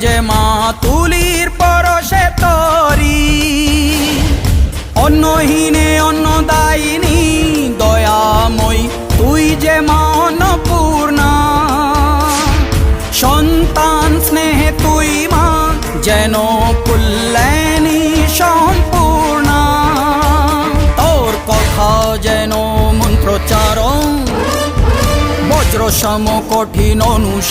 যে মা তুলির পরশে তরি। অন্নহীনে অন্নদায়িনী, দয়াময়ী, তুই যে মা অন্নপূর্ণা। সন্তান স্নেহে তুই মা, যেন কুল্যাণী সম্পূর্ণা। তোর কথা যেন মন্ত্রচারণ বজ্র সম কঠিন অনু